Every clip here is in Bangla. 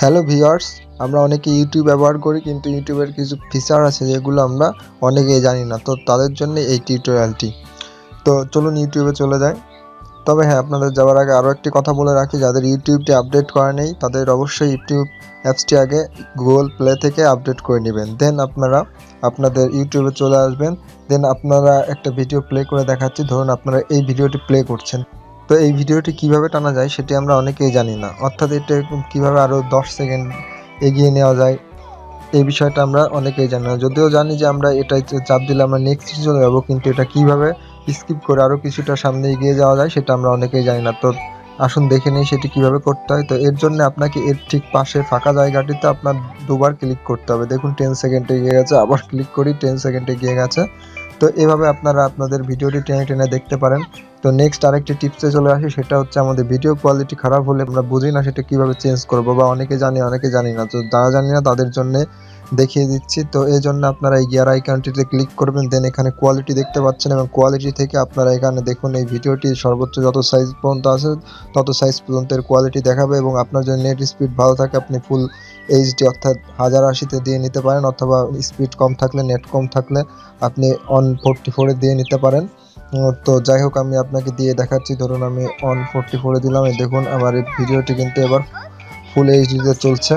হ্যালো ভিউয়ার্স আমরা অনেকে ইউটিউব ব্যবহার করি, কিন্তু ইউটিউবের কিছু ফিচার আছে যেগুলো আমরা অনেকেই জানি না, তো তাদের জন্য এই টিউটোরিয়ালটি তো চলুন ইউটিউবে চলে যাই। তবে হ্যাঁ আপনাদের যাওয়ার আগে আরও একটি কথা বলে রাখি, যাদের ইউটিউবটি আপডেট করা নেই, তাদের অবশ্যই ইউটিউব অ্যাপসটি আগে গুগল প্লে থেকে আপডেট করে নেবেন। দেন আপনারা, আপনাদের ইউটিউবে চলে আসবেন। দেন আপনারা একটা ভিডিও প্লে করে দেখাচ্ছি। ধরুন আপনারা এই ভিডিওটি প্লে করছেন। তো এই ভিডিওটি কীভাবে টানা যায় সেটি আমরা অনেকেই জানি না। অর্থাৎ এটা কীভাবে আরও দশ সেকেন্ড এগিয়ে নেওয়া যায়, এই বিষয়টা আমরা অনেকেই জানি না। যদিও জানি যে আমরা এটাই চাপ দিলে আমরা নেক্সট চলে যাব, কিন্তু এটা কীভাবে স্কিপ করে আরও কিছুটা সামনে এগিয়ে যাওয়া যায় সেটা আমরা অনেকেই জানি না। তো আসুন দেখে নিই সেটি কীভাবে করতে হয়। তো এর জন্য আপনাকে এর ঠিক পাশে ফাঁকা জায়গাটিতে আপনার দুবার ক্লিক করতে হবে। দেখুন টেন সেকেন্ড এগিয়ে গেছে, আবার ক্লিক করি টেন সেকেন্ড এগিয়ে গেছে। তো এভাবে আপনারা আপনাদের ভিডিওটি টেনে টেনে দেখতে পারেন। তো নেক্সট আরেকটি টিপসে চলে আসি, সেটা হচ্ছে আমাদের ভিডিও কোয়ালিটি খারাপ হলে আমরা বুঝি না সেটা কীভাবে চেঞ্জ করব বা অনেকে জানি অনেকে জানি না। তো যারা জানি না তাদের জন্য দেখিয়ে দিচ্ছি। তো এই জন্য আপনারা এই গিয়ার আইকনটিতে ক্লিক করবেন দেন এখানে কোয়ালিটি দেখতে পাচ্ছেন এবং কোয়ালিটি থেকে আপনারা এখানে দেখুন এই ভিডিওটি সর্বোচ্চ যত সাইজ পর্যন্ত আছে, তত সাইজ পর্যন্ত এর কোয়ালিটি দেখাবে এবং আপনার যদি নেট স্পিড ভালো থাকে, আপনি ফুল এইচডি অর্থাৎ হাজার আশিতে দিয়ে নিতে পারেন অথবা স্পিড কম থাকলে নেট কম থাকলে আপনি অন ফোরটি ফোরে দিয়ে নিতে পারেন। তো যাই হোক, আমি আপনাকে দিয়ে দেখাচ্ছি। ধরুন, আমি অন ফোরটি ফোরে দিলাম। এই দেখুন, আমার এই ভিডিওটি কিন্তু এবার ফুল এইচডিতে চলছে।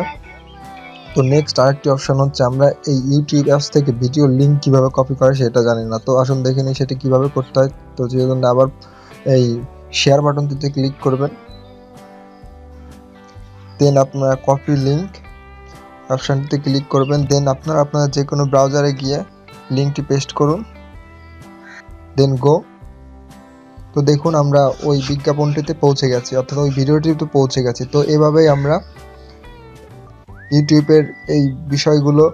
তো নেক্সট আরেকটি অপশান হচ্ছে, আমরা এই ইউটিউব অ্যাপস থেকে ভিডিও লিঙ্ক কীভাবে কপি করে সেটা জানি না। তো আসুন, দেখে নিই সেটি কীভাবে করতে হয়। তো যে জন্য আবার এই শেয়ার বাটনটিতে ক্লিক করবেন। দেন আপনারা কপি লিঙ্ক অপশানটিতে ক্লিক করবেন। দেন আপনারা আপনারা যে কোনো ব্রাউজারে গিয়ে লিঙ্কটি পেস্ট করুন। দেন গো তো দেখুন আমরা ওই বিজ্ঞাপনটিতে পৌঁছে গেছি, অর্থাৎ ওই ভিডিওটিতে পৌঁছে গেছি। তো এভাবেই আমরা ইউটিউবের এই বিষয়গুলো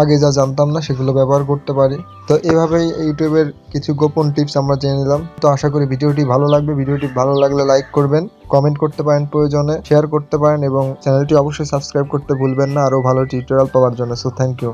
আগে যা জানতাম না সেগুলো ব্যবহার করতে পারি। তো এভাবেই ইউটিউবের কিছু গোপন টিপস আমরা জেনে নিলাম। তো আশা করি ভিডিওটি ভালো লাগবে। ভিডিওটি ভালো লাগলে লাইক করবেন, কমেন্ট করতে পারেন প্রয়োজনে, শেয়ার করতে পারেন এবং চ্যানেলটি অবশ্যই সাবস্ক্রাইব করতে ভুলবেন না। আরও ভালো টিউটোরিয়াল পাওয়ার জন্য। So thank you.